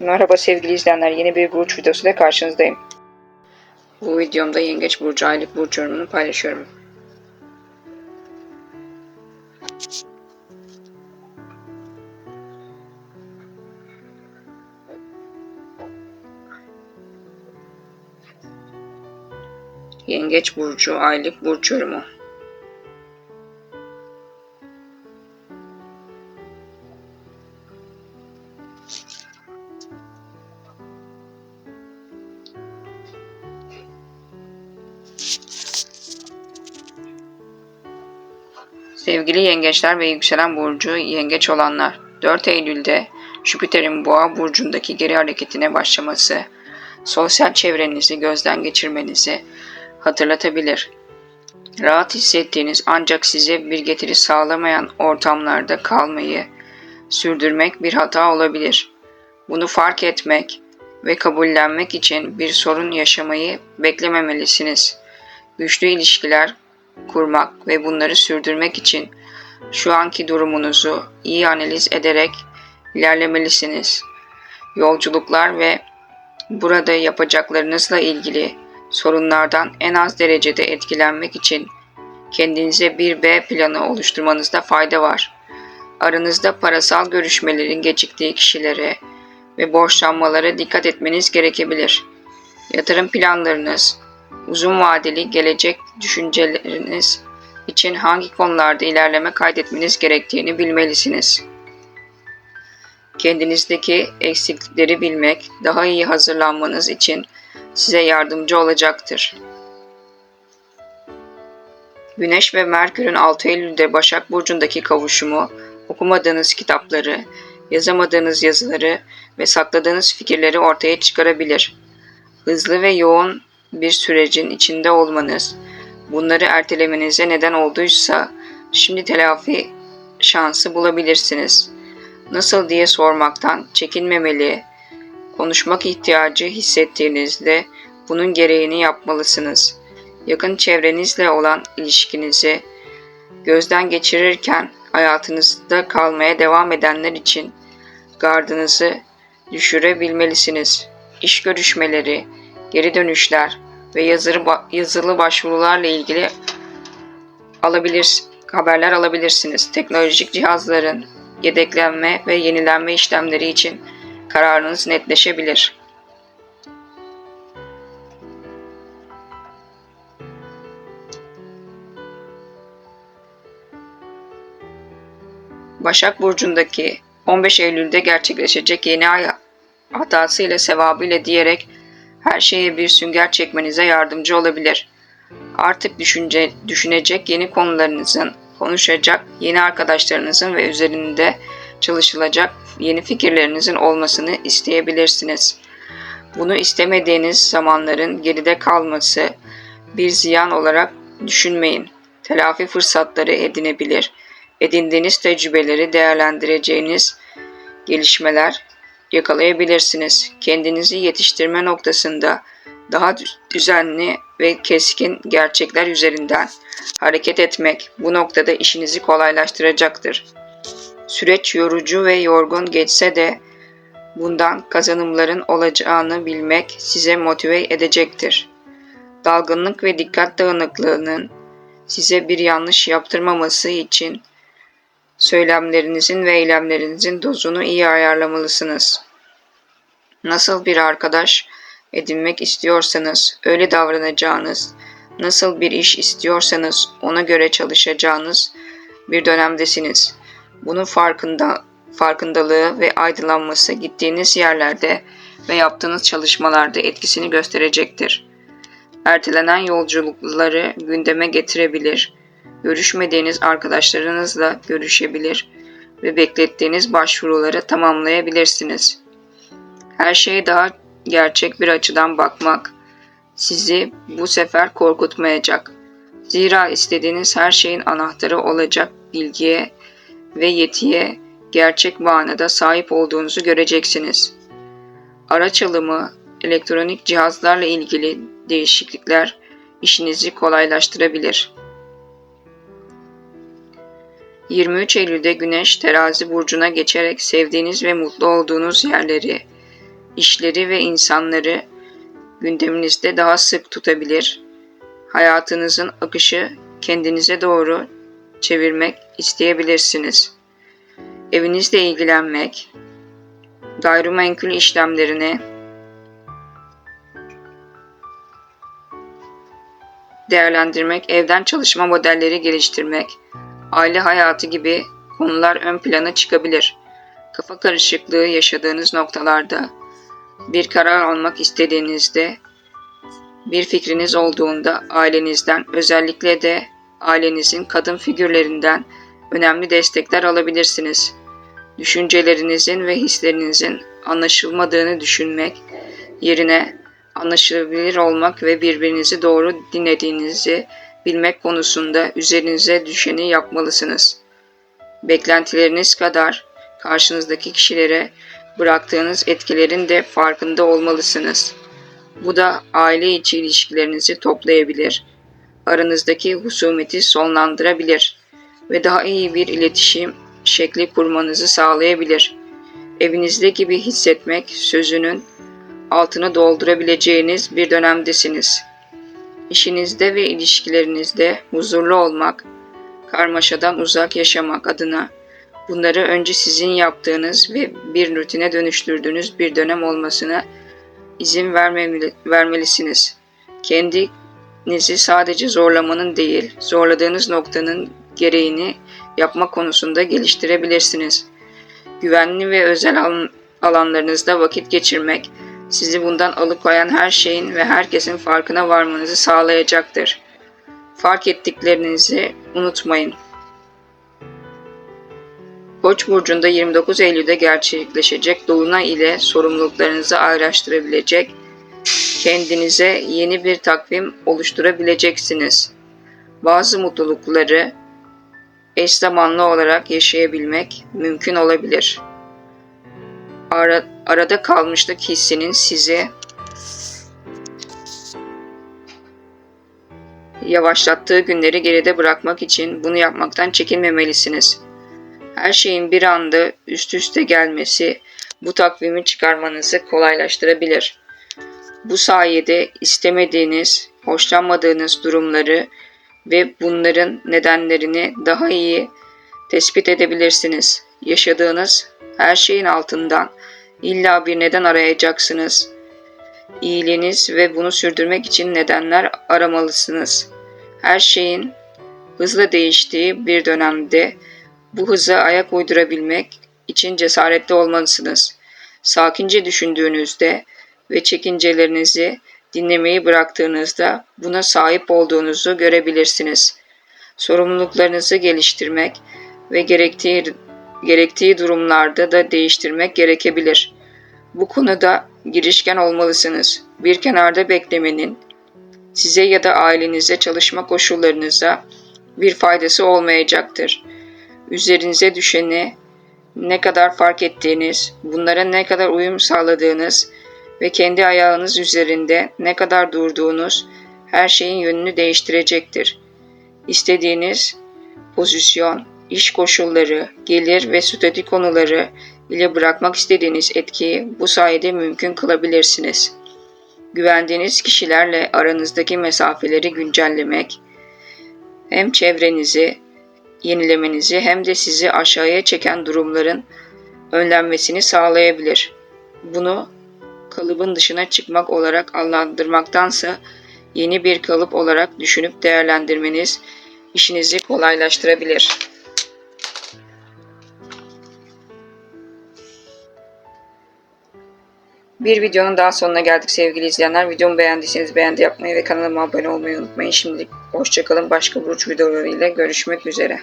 Merhaba sevgili izleyenler. Yeni bir burç videosuyla karşınızdayım. Bu videomda Yengeç Burcu aylık burç yorumunu paylaşıyorum. Yengeç Burcu aylık burç yorumu. Sevgili yengeçler ve yükselen burcu yengeç olanlar, 4 Eylül'de Jüpiter'in boğa burcundaki geri hareketine başlaması, sosyal çevrenizi gözden geçirmenizi hatırlatabilir. Rahat hissettiğiniz ancak size bir getiri sağlamayan ortamlarda kalmayı sürdürmek bir hata olabilir. Bunu fark etmek ve kabullenmek için bir sorun yaşamayı beklememelisiniz. Güçlü ilişkiler kurmak ve bunları sürdürmek için şu anki durumunuzu iyi analiz ederek ilerlemelisiniz. Yolculuklar ve burada yapacaklarınızla ilgili sorunlardan en az derecede etkilenmek için kendinize bir B planı oluşturmanızda fayda var. Aranızda parasal görüşmelerin geciktiği kişilere ve borçlanmalara dikkat etmeniz gerekebilir. Yatırım planlarınız, uzun vadeli gelecek düşünceleriniz için hangi konularda ilerleme kaydetmeniz gerektiğini bilmelisiniz. Kendinizdeki eksiklikleri bilmek daha iyi hazırlanmanız için size yardımcı olacaktır. Güneş ve Merkür'ün 6 Eylül'de Başak Burcu'ndaki kavuşumu, okumadığınız kitapları, yazamadığınız yazıları ve sakladığınız fikirleri ortaya çıkarabilir. Hızlı ve yoğun bir sürecin içinde olmanız, bunları ertelemenize neden olduysa şimdi telafi şansı bulabilirsiniz. Nasıl diye sormaktan çekinmemeli, konuşmak ihtiyacı hissettiğinizde bunun gereğini yapmalısınız. Yakın çevrenizle olan ilişkinizi gözden geçirirken hayatınızda kalmaya devam edenler için gardınızı düşürebilmelisiniz. İş görüşmeleri, geri dönüşler ve yazılı, yazılı başvurularla ilgili alabilir, haberler alabilirsiniz. Teknolojik cihazların yedeklenme ve yenilenme işlemleri için kararınız netleşebilir. Başak Burcu'ndaki 15 Eylül'de gerçekleşecek yeni ay hatasıyla sevabıyla diyerek her şeye bir sünger çekmenize yardımcı olabilir. Artık düşünce, düşünecek yeni konularınızın, konuşacak yeni arkadaşlarınızın ve üzerinde çalışılacak yeni fikirlerinizin olmasını isteyebilirsiniz. Bunu istemediğiniz zamanların geride kalması bir ziyan olarak düşünmeyin. Telafi fırsatları edinebilir. Edindiğiniz tecrübeleri değerlendireceğiniz gelişmeler yakalayabilirsiniz. Kendinizi yetiştirme noktasında daha düzenli ve keskin gerçekler üzerinden hareket etmek bu noktada işinizi kolaylaştıracaktır. Süreç yorucu ve yorgun geçse de bundan kazanımların olacağını bilmek size motive edecektir. Dalgınlık ve dikkat dağınıklığının size bir yanlış yaptırmaması için söylemlerinizin ve eylemlerinizin dozunu iyi ayarlamalısınız. Nasıl bir arkadaş edinmek istiyorsanız öyle davranacağınız, nasıl bir iş istiyorsanız ona göre çalışacağınız bir dönemdesiniz. Bunun farkında farkındalığı ve aydınlanması gittiğiniz yerlerde ve yaptığınız çalışmalarda etkisini gösterecektir. Ertelenen yolculukları gündeme getirebilir görüşmediğiniz arkadaşlarınızla görüşebilir ve beklettiğiniz başvuruları tamamlayabilirsiniz. Her şeye daha gerçek bir açıdan bakmak sizi bu sefer korkutmayacak. Zira istediğiniz her şeyin anahtarı olacak bilgiye ve yetiye gerçek manada sahip olduğunuzu göreceksiniz. Araç alımı, elektronik cihazlarla ilgili değişiklikler işinizi kolaylaştırabilir.'' 23 Eylül'de Güneş terazi burcuna geçerek sevdiğiniz ve mutlu olduğunuz yerleri işleri ve insanları gündeminizde daha sık tutabilir. Hayatınızın akışı kendinize doğru çevirmek isteyebilirsiniz. Evinizle ilgilenmek, gayrimenkul işlemlerine değerlendirmek, evden çalışma modelleri geliştirmek, aile hayatı gibi konular ön plana çıkabilir. Kafa karışıklığı yaşadığınız noktalarda bir karar almak istediğinizde bir fikriniz olduğunda ailenizden özellikle de ailenizin kadın figürlerinden önemli destekler alabilirsiniz. Düşüncelerinizin ve hislerinizin anlaşılmadığını düşünmek yerine anlaşılabilir olmak ve birbirinizi doğru dinlediğinizi bilmek konusunda üzerinize düşeni yapmalısınız. Beklentileriniz kadar karşınızdaki kişilere bıraktığınız etkilerin de farkında olmalısınız. Bu da aile içi ilişkilerinizi toplayabilir, aranızdaki husumeti sonlandırabilir ve daha iyi bir iletişim şekli kurmanızı sağlayabilir. Evinizde gibi hissetmek sözünün altını doldurabileceğiniz bir dönemdesiniz. İşinizde ve ilişkilerinizde huzurlu olmak, karmaşadan uzak yaşamak adına bunları önce sizin yaptığınız ve bir rutine dönüştürdüğünüz bir dönem olmasına izin vermemeli, vermelisiniz. Kendinizi sadece zorlamanın değil, zorladığınız noktanın gereğini yapma konusunda geliştirebilirsiniz. Güvenli ve özel alanlarınızda vakit geçirmek, sizi bundan alıkoyan her şeyin ve herkesin farkına varmanızı sağlayacaktır. Fark ettiklerinizi unutmayın. Koç burcunda 29 Eylül'de gerçekleşecek dolunay ile sorumluluklarınızı ayrıştırabilecek, kendinize yeni bir takvim oluşturabileceksiniz. Bazı mutlulukları eş zamanlı olarak yaşayabilmek mümkün olabilir. Ara, arada kalmışlık hissinin sizi yavaşlattığı günleri geride bırakmak için bunu yapmaktan çekinmemelisiniz. Her şeyin bir anda üst üste gelmesi bu takvimi çıkarmanızı kolaylaştırabilir. Bu sayede istemediğiniz, hoşlanmadığınız durumları ve bunların nedenlerini daha iyi tespit edebilirsiniz. Yaşadığınız her şeyin altından illa bir neden arayacaksınız. İyiliğiniz ve bunu sürdürmek için nedenler aramalısınız. Her şeyin hızla değiştiği bir dönemde bu hıza ayak uydurabilmek için cesaretli olmalısınız. Sakince düşündüğünüzde ve çekincelerinizi dinlemeyi bıraktığınızda buna sahip olduğunuzu görebilirsiniz. Sorumluluklarınızı geliştirmek ve gerektiği gerektiği durumlarda da değiştirmek gerekebilir. Bu konuda girişken olmalısınız. Bir kenarda beklemenin size ya da ailenize çalışma koşullarınıza bir faydası olmayacaktır. Üzerinize düşeni ne kadar fark ettiğiniz, bunlara ne kadar uyum sağladığınız ve kendi ayağınız üzerinde ne kadar durduğunuz her şeyin yönünü değiştirecektir. İstediğiniz pozisyon, iş koşulları, gelir ve statü konuları ile bırakmak istediğiniz etkiyi bu sayede mümkün kılabilirsiniz. Güvendiğiniz kişilerle aranızdaki mesafeleri güncellemek, hem çevrenizi yenilemenizi hem de sizi aşağıya çeken durumların önlenmesini sağlayabilir. Bunu kalıbın dışına çıkmak olarak adlandırmaktansa yeni bir kalıp olarak düşünüp değerlendirmeniz işinizi kolaylaştırabilir. Bir videonun daha sonuna geldik sevgili izleyenler. Videomu beğendiyseniz beğendi yapmayı ve kanalıma abone olmayı unutmayın. Şimdilik hoşçakalın. Başka burç videolarıyla görüşmek üzere.